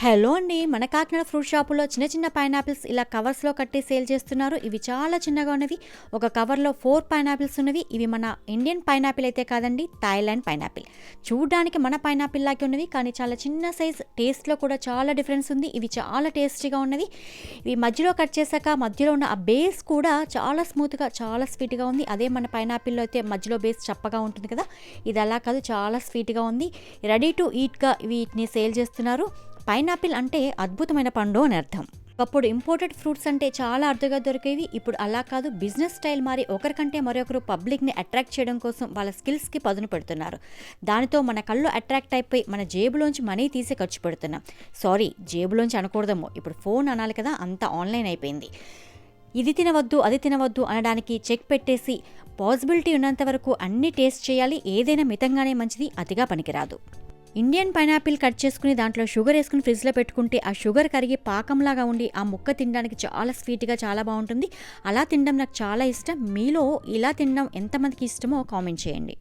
Hello అండి. మన Kakinada fruit షాపులో చిన్న చిన్న పైనాపిల్స్ ఇలా కవర్స్లో కట్టి సేల్ చేస్తున్నారు. ఇవి చాలా చిన్నగా ఉన్నవి. ఒక కవర్లో ఫోర్ పైనాపిల్స్ ఉన్నవి. ఇవి మన ఇండియన్ పైనాపిల్ అయితే కాదండి థాయిలాండ్ పైనాపిల్. చూడడానికి మన పైనాపిల్ లాగే ఉన్నవి కానీ చాలా చిన్న సైజ్ టేస్ట్లో కూడా చాలా డిఫరెన్స్ ఉంది. ఇవి చాలా టేస్టీగా ఉన్నవి. ఇవి మధ్యలో కట్ చేశాక మధ్యలో ఉన్న ఆ బేస్ కూడా చాలా స్మూత్గా చాలా స్వీట్గా ఉంది. అదే మన పైనాపిల్లో అయితే మధ్యలో బేస్ చప్పగా ఉంటుంది కదా. ఇది అలా కాదు చాలా స్వీట్గా ఉంది. రెడీ టు ఈట్గా వీటిని సేల్ చేస్తున్నారు. పైనాపిల్ అంటే అద్భుతమైన పండు అని అర్థం. ఒకప్పుడు ఇంపోర్టెడ్ ఫ్రూట్స్ అంటే చాలా అరుదుగా దొరికేవి ఇప్పుడు అలా కాదు. బిజినెస్ స్టైల్ మారి ఒకరికంటే మరొకరు పబ్లిక్ని అట్రాక్ట్ చేయడం కోసం వాళ్ళ స్కిల్స్కి పదును పెడుతున్నారు. దానితో మన కళ్ళు అట్రాక్ట్ అయిపోయి మన జేబులోంచి మనీ తీసి ఖర్చు పెడుతున్నాం. సారీ జేబులోంచి అనకూడదేమో. ఇప్పుడు ఫోన్ అనాలి కదా అంత ఆన్లైన్ అయిపోయింది. ఇది తినవద్దు అది తినవద్దు అనడానికి చెక్ పెట్టేసి పాసిబిలిటీ ఉన్నంత వరకు అన్ని టేస్ట్ చేయాలి. ఏదైనా మితంగానే మంచిది అతిగా పనికిరాదు. ఇండియన్ పైనాపిల్ కట్ చేసుకుని దాంట్లో షుగర్ వేసుకుని ఫ్రిడ్జ్లో పెట్టుకుంటే ఆ షుగర్ కరిగి పాకంలాగా ఉండి ఆ ముక్క తినడానికి చాలా స్వీట్గా చాలా బాగుంటుంది. అలా తినడం నాకు చాలా ఇష్టం. మీలో ఇలా తినడం ఎంతమందికి ఇష్టమో కామెంట్ చేయండి.